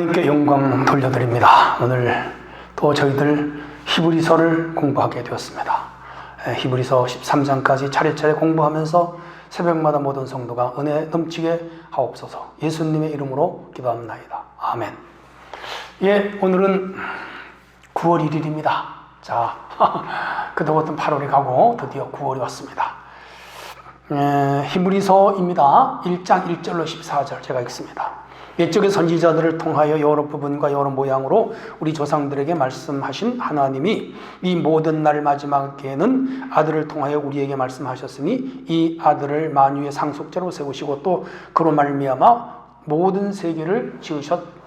하나님께 영광 돌려드립니다. 오늘 또 저희들 히브리서를 공부하게 되었습니다. 에, 히브리서 13장까지 차례차례 공부하면서 새벽마다 모든 성도가 은혜 넘치게 하옵소서 예수님의 이름으로 기도합나이다. 아멘. 예, 오늘은 9월 1일입니다. 자, 그동안 8월이 가고 드디어 9월이 왔습니다. 에, 히브리서입니다. 1장 1절로 14절 제가 읽습니다. 옛적의 선지자들을 통하여 여러 부분과 여러 모양으로 우리 조상들에게 말씀하신 하나님이 이 모든 날 마지막에는 아들을 통하여 우리에게 말씀하셨으니 이 아들을 만유의 상속자로 세우시고 또 그로 말미암아 모든 세계를 지으셨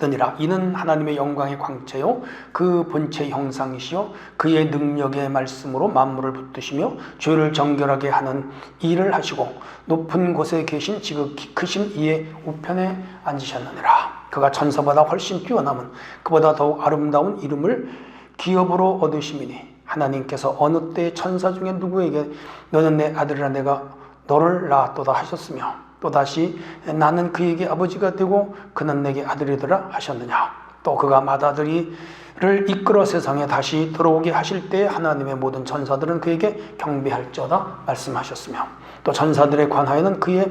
느니라. 이는 하나님의 영광의 광채요. 그 본체 형상이시요. 그의 능력의 말씀으로 만물을 붙드시며 죄를 정결하게 하는 일을 하시고 높은 곳에 계신 지극히 크신 이의 우편에 앉으셨느니라. 그가 천사보다 훨씬 뛰어남은 그보다 더욱 아름다운 이름을 기업으로 얻으심이니 하나님께서 어느 때 천사 중에 누구에게 너는 내 아들이라 내가 너를 낳았도다 하셨으며 또다시 나는 그에게 아버지가 되고 그는 내게 아들이더라 하셨느냐 또 그가 맏아들이를 이끌어 세상에 다시 들어오게 하실 때 하나님의 모든 전사들은 그에게 경배할지어다 말씀하셨으며 또 전사들에 관하여는 그의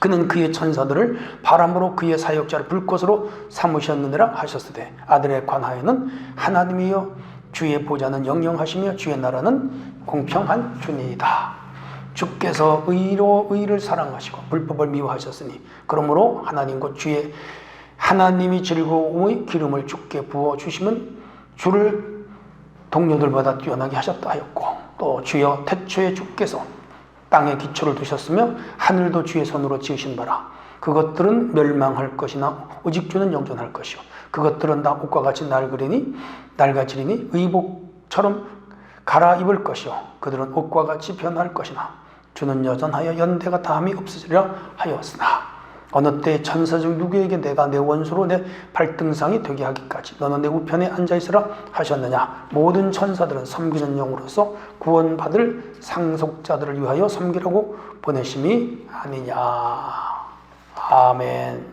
그는 그의 천사들을 바람으로 그의 사역자를 불꽃으로 삼으셨느니라 하셨으되 아들에 관하여는 하나님이여 주의 보좌는 영영하시며 주의 나라는 공평한 주니이다. 주께서 의로 의를 사랑하시고 불법을 미워하셨으니 그러므로 하나님 곧 주의 하나님이 즐거움의 기름을 주께 부어 주시면 주를 동료들보다 뛰어나게 하셨다 하였고 또 주여 태초에 주께서 땅에 기초를 두셨으며 하늘도 주의 손으로 지으신 바라. 그것들은 멸망할 것이나 오직 주는 영존할 것이요. 그것들은 다 옷과 같이 낡으리니 낡아지리니 의복처럼 갈아입을 것이요. 그들은 옷과 같이 변할 것이나 주는 여전하여 연대가 다함이 없으리라 하였으나 어느 때 천사 중 누구에게 내가 내 원수로 내 발등상이 되게 하기까지 너는 내 우편에 앉아 있으라 하셨느냐? 모든 천사들은 섬기는 영으로서 구원받을 상속자들을 위하여 섬기라고 보내심이 아니냐. 아멘.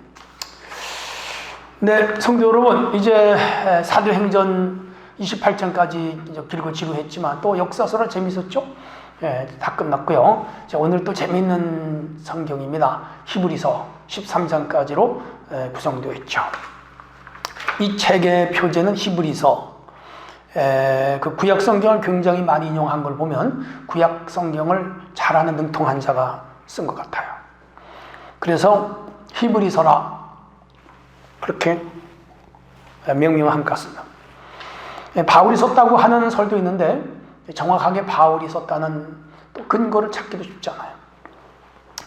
네 성도 여러분 이제 사도행전 28장까지 길고 지루했지만 또 역사서라 재밌었죠? 예, 다 끝났고요. 자, 오늘 또 재미있는 성경입니다. 히브리서 13장까지로 예, 구성되어 있죠. 이 책의 표제는 히브리서. 에, 그 구약 성경을 굉장히 많이 인용한 걸 보면 구약 성경을 잘하는 능통한 자가 쓴 것 같아요. 그래서 히브리서라 그렇게 명명한 것 같습니다. 예, 바울이 썼다고 하는 설도 있는데 정확하게 바울이 썼다는 또 근거를 찾기도 쉽잖아요.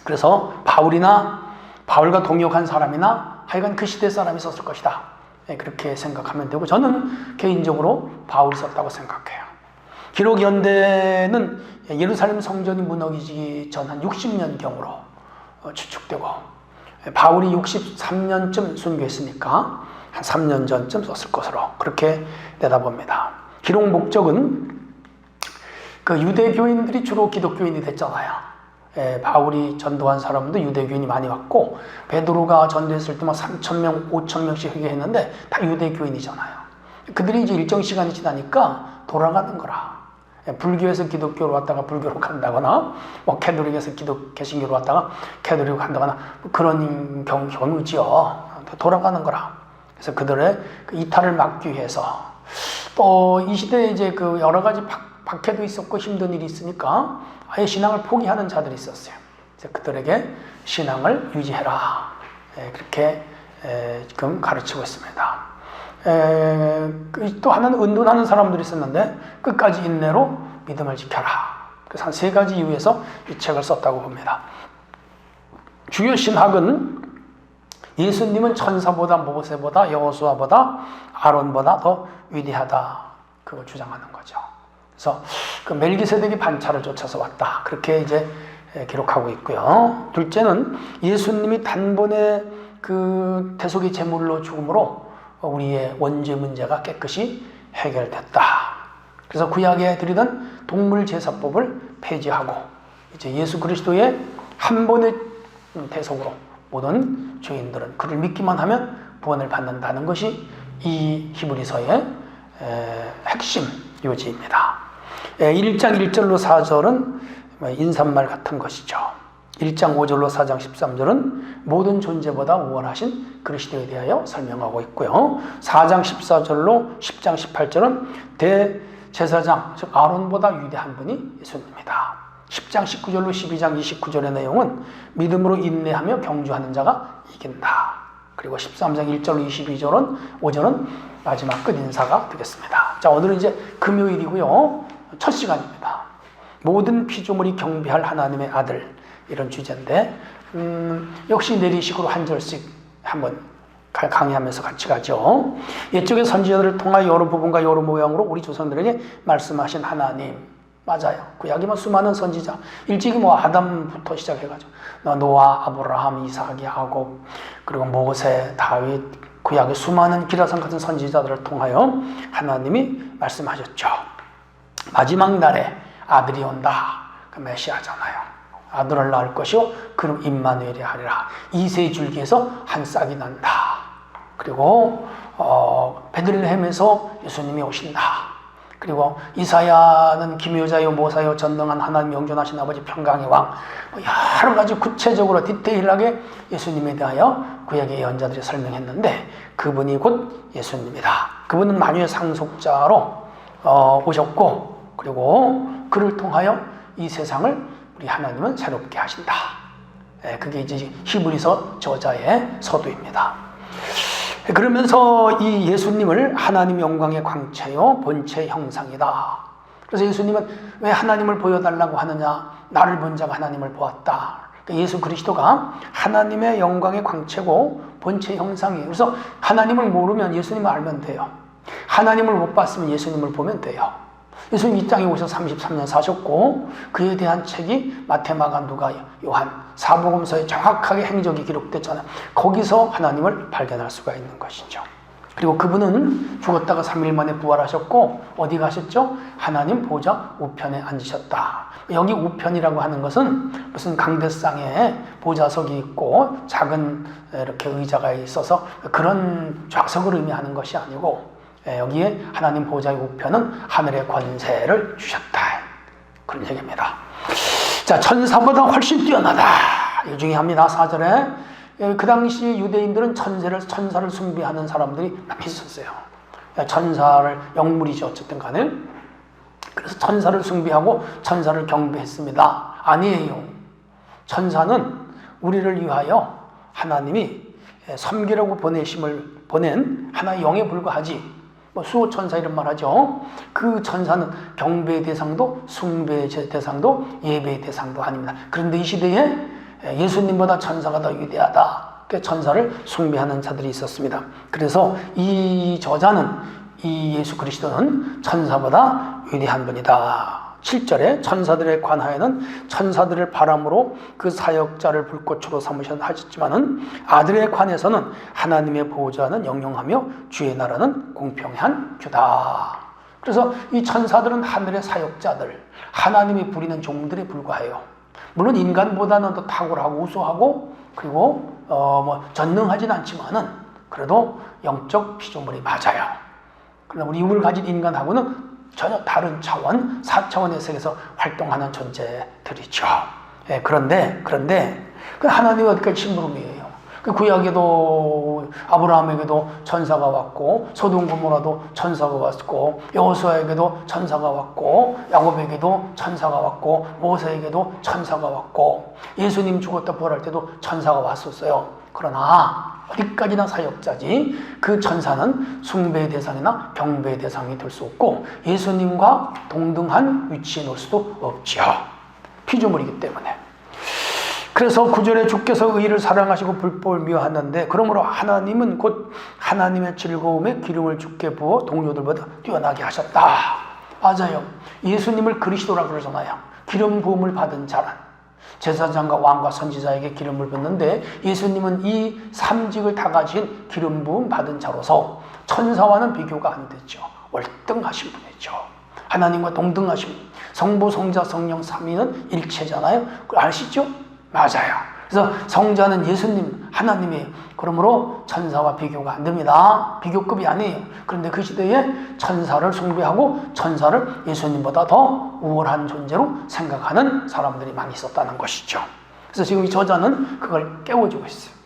그래서 바울이나 바울과 동역한 사람이나 하여간 그 시대 사람이 썼을 것이다. 예, 그렇게 생각하면 되고 저는 개인적으로 바울이 썼다고 생각해요. 기록 연대는 예루살렘 성전이 무너지기 전 한 60년 경으로 어, 추측되고 예, 바울이 63년쯤 순교했으니까 한 3년 전쯤 썼을 것으로 그렇게 내다봅니다. 기록 목적은 그 유대교인들이 주로 기독교인이 됐잖아요. 예, 바울이 전도한 사람도 유대교인이 많이 왔고 베드로가 전도했을 때막 3천 명, 5천 명씩 회개했는데 다 유대교인이잖아요. 그들이 이제 일정 시간이 지나니까 돌아가는 거라. 예, 불교에서 기독교로 왔다가 불교로 간다거나, 뭐 캐도릭에서 기독 개신교로 왔다가 캐도릭으로 간다거나 뭐 그런 경, 경우지요. 돌아가는 거라. 그래서 그들의 그 이탈을 막기 위해서 또 이 시대에 이제 그 여러 가지 박, 박해도 있었고 힘든 일이 있으니까 아예 신앙을 포기하는 자들이 있었어요. 그래서 그들에게 신앙을 유지해라. 예, 그렇게 예, 지금 가르치고 있습니다. 에, 그또 하나는 은둔하는 사람들이 있었는데 끝까지 인내로 믿음을 지켜라. 그래서 한 세 가지 이유에서 이 책을 썼다고 봅니다. 주요 신학은 예수님은 천사보다 모세보다 여호수아보다 아론보다 더 위대하다. 그걸 주장하는 거죠. 그래서 그 멜기세덱이 반차를 쫓아서 왔다. 그렇게 이제 기록하고 있고요. 둘째는 예수님이 단번에 그 대속의 제물로 죽음으로 우리의 원죄 문제가 깨끗이 해결됐다. 그래서 구약에 드리던 동물 제사법을 폐지하고 이제 예수 그리스도의 한 번의 대속으로 모든 죄인들은 그를 믿기만 하면 구원을 받는다는 것이 이 히브리서의 에, 핵심 요지입니다. 에, 1장 1절로 4절은 뭐 인사말 같은 것이죠. 1장 5절로 4장 13절은 모든 존재보다 우월하신 그리스도에 대하여 설명하고 있고요. 4장 14절로 10장 18절은 대제사장, 즉 아론보다 위대한 분이 예수님입니다. 10장 19절로 12장 29절의 내용은 믿음으로 인내하며 경주하는 자가 이긴다. 그리고 13장 1절로 22절은 5절은 마지막 끝 인사가 되겠습니다. 자, 오늘은 이제 금요일이고요. 첫 시간입니다. 모든 피조물이 경배할 하나님의 아들 이런 주제인데 음, 역시 내리식으로 한 절씩 한번 강의하면서 같이 가죠. 이쪽에 선지자들을 통하여 여러 부분과 여러 모양으로 우리 조상들에게 말씀하신 하나님 맞아요. 구약이면 수많은 선지자 일찍이 뭐 아담부터 시작해가지고 노아, 아브라함, 이삭, 야곱 그리고 모세, 다윗 구약의 수많은 기라성 같은 선지자들을 통하여 하나님이 말씀하셨죠. 마지막 날에 아들이 온다. 그 메시아잖아요. 아들을 낳을 것이요. 그럼 임마누엘이 하리라. 이세 줄기에서 한 싹이 난다. 그리고 어, 베들레헴에서 예수님이 오신다. 그리고 이사야는 기묘자요 모사요 전능한 하나님 영존하신 아버지 평강의 왕뭐 여러 가지 구체적으로 디테일하게 예수님에 대하여 구약의 예언자들이 설명했는데 그분이 곧 예수님이다. 그분은 만유의 상속자로 어, 오셨고 그리고 그를 통하여 이 세상을 우리 하나님은 새롭게 하신다. 예, 그게 이제 히브리서 저자의 서두입니다. 그러면서 이 예수님을 하나님 영광의 광채요 본체 형상이다. 그래서 예수님은 왜 하나님을 보여달라고 하느냐? 나를 본 자가 하나님을 보았다. 그러니까 예수 그리스도가 하나님의 영광의 광채고 본체 형상이에요. 그래서 하나님을 모르면 예수님을 알면 돼요. 하나님을 못 봤으면 예수님을 보면 돼요. 예수님 이 땅에 오셔서 33년 사셨고 그에 대한 책이 마테마가 누가 요한 사복음서에 정확하게 행적이 기록됐잖아요. 거기서 하나님을 발견할 수가 있는 것이죠. 그리고 그분은 죽었다가 3일 만에 부활하셨고 어디 가셨죠? 하나님 보좌 우편에 앉으셨다. 여기 우편이라고 하는 것은 무슨 강대상에 보좌석이 있고 작은 이렇게 의자가 있어서 그런 좌석을 의미하는 것이 아니고 예, 여기에 하나님 보좌의 우편은 하늘의 권세를 주셨다. 그런 얘기입니다. 자, 천사보다 훨씬 뛰어나다. 이 중요합니다. 4절에. 예, 그 당시 유대인들은 천사를, 천사를 숭배하는 사람들이 많이 있었어요. 예, 천사를, 영물이죠. 어쨌든 간에. 그래서 천사를 숭배하고 천사를 경배했습니다. 아니에요. 천사는 우리를 위하여 하나님이 섬기라고 보내심을 보낸 하나의 영에 불과하지 뭐 수호 천사 이런 말 하죠. 그 천사는 경배의 대상도 숭배의 대상도 예배의 대상도 아닙니다. 그런데 이 시대에 예수님보다 천사가 더 위대하다. 그 천사를 숭배하는 자들이 있었습니다. 그래서 이 저자는 이 예수 그리스도는 천사보다 위대한 분이다. 7절에 천사들에 관하여는 천사들을 바람으로 그 사역자를 불꽃으로 삼으셨지만은 아들에 관해서는 하나님의 보호자는 영영하며 주의 나라는 공평한 규다. 그래서 이 천사들은 하늘의 사역자들, 하나님이 부리는 종들에 불과해요. 물론 인간보다는 더 탁월하고 우수하고 그리고 어 뭐 전능하진 않지만은 그래도 영적 피조물이 맞아요. 그러나 우리 힘을 가진 인간하고는 전혀 다른 차원, 4차원의 세계에서 활동하는 존재들이죠. 예, 그런데, 그런데, 그 하나님이 어디까지 심부름이에요. 그 구약에도 아브라함에게도 천사가 왔고 소돔 고모라도 천사가 왔고 여호수아에게도 천사가 왔고 야곱에게도 천사가 왔고 모세에게도 천사가 왔고 예수님 죽었다 부활할 때도 천사가 왔었어요. 그러나 어디까지나 사역자지 그 천사는 숭배의 대상이나 경배의 대상이 될 수 없고 예수님과 동등한 위치에 놓을 수도 없지요. 피조물이기 때문에. 그래서 구절에 주께서 의를 사랑하시고 불법을 미워하는데 그러므로 하나님은 곧 하나님의 즐거움에 기름을 주께 부어 동료들보다 뛰어나게 하셨다. 맞아요. 예수님을 그리스도라고 그러잖아요. 기름 부음을 받은 자란. 제사장과 왕과 선지자에게 기름을 붓는데 예수님은 이 삼직을 다 가진 기름 부음 받은 자로서 천사와는 비교가 안 되죠. 월등하신 분이죠. 하나님과 동등하신 분. 성부, 성자, 성령, 삼위는 일체잖아요. 아시죠? 맞아요. 그래서 성자는 예수님, 하나님이에요. 그러므로 천사와 비교가 안 됩니다. 비교급이 아니에요. 그런데 그 시대에 천사를 숭배하고 천사를 예수님보다 더 우월한 존재로 생각하는 사람들이 많이 있었다는 것이죠. 그래서 지금 이 저자는 그걸 깨워주고 있어요.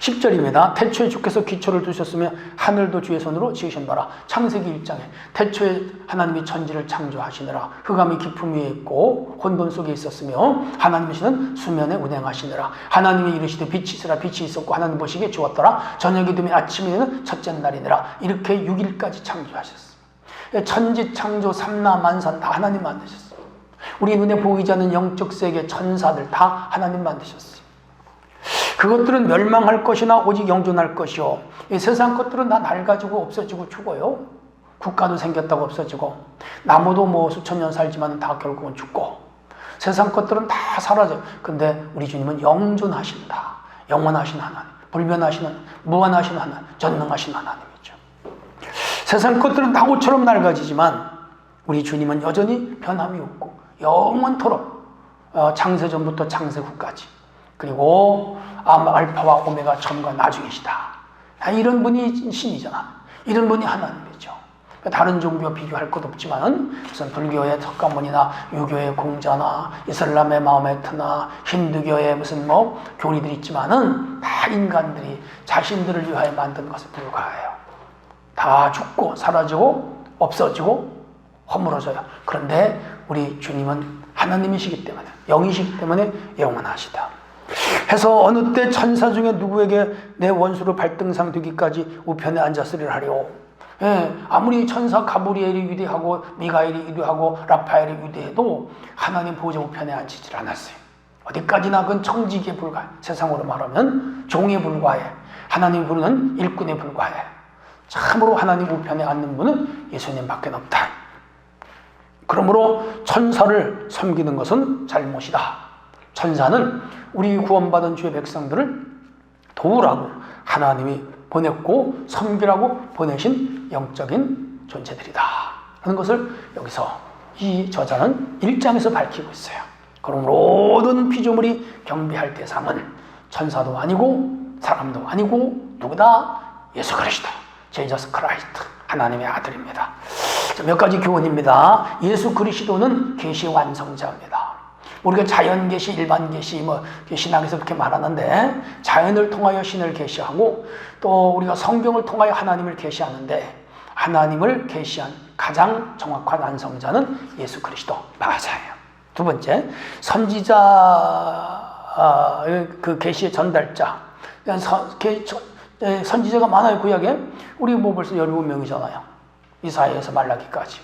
10절입니다. 태초에 주께서 기초를 두셨으며 하늘도 주의 손으로 지으신 바라. 창세기 1장에 태초에 하나님이 천지를 창조하시느라 흑암이 깊음 위에 있고 혼돈 속에 있었으며 하나님이시는 수면에 운행하시느라 하나님이 이르시되 빛이 있으라 빛이 있었고 하나님 보시기에 주었더라 저녁이 되면 아침이 되는 첫째 날이니라 이렇게 6일까지 창조하셨어요. 천지 창조 삼라 만산 다 하나님 만드셨어요. 우리 눈에 보이지 않는 영적 세계 천사들 다 하나님 만드셨어요. 그것들은 멸망할 것이나 오직 영존할 것이요. 이 세상 것들은 다 낡아지고 없어지고 죽어요. 국가도 생겼다고 없어지고 나무도 뭐 수천 년 살지만 다 결국은 죽고 세상 것들은 다 사라져. 근데 우리 주님은 영존하신다. 영원하신 하나님, 불변하시는 무한하신 하나님, 전능하신 하나님이죠. 세상 것들은 다 옷처럼 낡아지지만 우리 주님은 여전히 변함이 없고 영원토록 어, 창세 전부터 창세 후까지 그리고 알파와 오메가 처음과 나중이시다. 아, 이런 분이 신이잖아. 이런 분이 하나님이죠. 다른 종교와 비교할 것 없지만 무슨 불교의 석가모니나 유교의 공자나 이슬람의 마호메트나 힌두교의 무슨 뭐 교리들이 있지만은 다 인간들이 자신들을 위하여 만든 것에 불과해요. 다 죽고 사라지고 없어지고 허물어져요. 그런데 우리 주님은 하나님이시기 때문에 영이시기 때문에 영원하시다. 해서 어느 때 천사 중에 누구에게 내 원수로 발등상 되기까지 우편에 앉았으리라 하리오. 예, 아무리 천사 가브리엘이 위대하고 미가엘이 위대하고 라파엘이 위대해도 하나님 보좌 우편에 앉히질 않았어요. 어디까지나 그건 청지기에 불과해. 세상으로 말하면 종에 불과해. 하나님 부르는 일꾼에 불과해. 참으로 하나님 우편에 앉는 분은 예수님밖에 없다. 그러므로 천사를 섬기는 것은 잘못이다. 천사는 우리 구원받은 주의 백성들을 도우라고 하나님이 보냈고 섬기라고 보내신 영적인 존재들이다. 하는 것을 여기서 이 저자는 1장에서 밝히고 있어요. 그럼 모든 피조물이 경배할 대상은 천사도 아니고 사람도 아니고 누구다? 예수 그리스도. 제이저스 크라이스트. 하나님의 아들입니다. 몇 가지 교훈입니다. 예수 그리스도는 계시 완성자입니다. 우리가 자연 계시, 일반 계시, 뭐 신학에서 그렇게 말하는데 자연을 통하여 신을 계시하고 또 우리가 성경을 통하여 하나님을 계시하는데 하나님을 계시한 가장 정확한 완성자는 예수 그리스도 맞아요. 두 번째 선지자 아, 그 계시의 전달자 선, 게, 선지자가 많아요 구약에 우리 뭐 벌써 17명이잖아요. 이사야에서 말라기까지.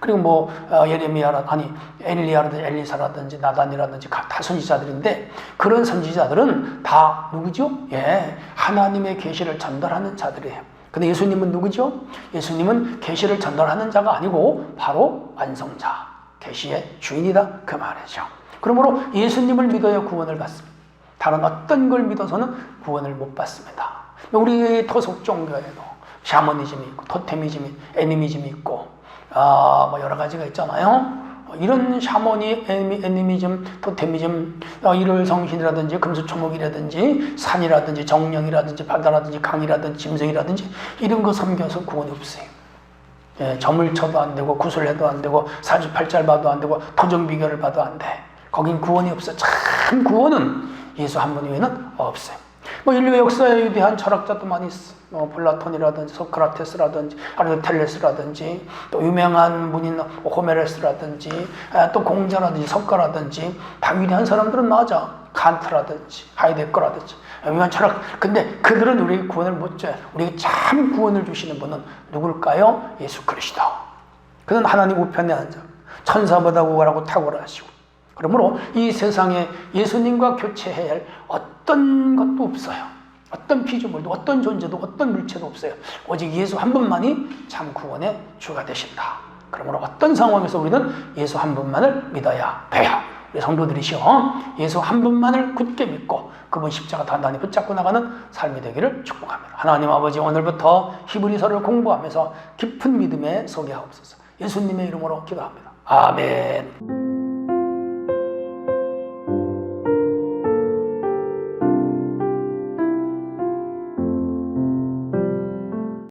그리고 뭐 어, 예레미야라 아니 엘리야라든지 엘리사라든지 나단이라든지 다 선지자들인데 그런 선지자들은 다 누구죠? 예, 하나님의 계시를 전달하는 자들이에요. 근데 예수님은 누구죠? 예수님은 계시를 전달하는 자가 아니고 바로 완성자, 계시의 주인이다 그 말이죠. 그러므로 예수님을 믿어야 구원을 받습니다. 다른 어떤 걸 믿어서는 구원을 못 받습니다. 우리 토속 종교에도 샤머니즘이 있고 토테미즘이 애니미즘이 있고 아, 뭐 여러 가지가 있잖아요. 이런 샤머니, 애니미즘, 토테미즘, 어, 일월 성신이라든지 금수초목이라든지 산이라든지 정령이라든지 바다라든지 강이라든지 짐승이라든지 이런 거 섬겨서 구원이 없어요. 예, 점을 쳐도 안 되고 구슬해도 안 되고 사주팔자를 봐도 안 되고 토정비결을 봐도 안 돼. 거긴 구원이 없어. 참 구원은 예수 한 분 외에는 없어요. 뭐 인류의 역사에 위대한 철학자도 많이 있어. 뭐 플라톤이라든지 소크라테스라든지 아리스텔레스라든지 또 유명한 분인 호메레스라든지 아, 또 공자라든지 석가라든지 다 위대한 사람들은 맞아. 칸트라든지 하이데거라든지 유명한 철학. 근데 그들은 우리 구원을 못 줘요. 우리에게 참 구원을 주시는 분은 누굴까요? 예수 그리스도. 그는 하나님 우편에 앉아 천사보다 우월하고 탁월하시고 그러므로 이 세상에 예수님과 교체해야 할 어떤 것도 없어요. 어떤 피조물도 어떤 존재도 어떤 물체도 없어요. 오직 예수 한 분만이 참 구원의 주가 되신다. 그러므로 어떤 상황에서 우리는 예수 한 분만을 믿어야 돼요. 우리 성도들이시여 예수 한 분만을 굳게 믿고 그분 십자가 단단히 붙잡고 나가는 삶이 되기를 축복합니다. 하나님 아버지 오늘부터 히브리서를 공부하면서 깊은 믿음에 서게 하옵소서. 예수님의 이름으로 기도합니다. 아멘.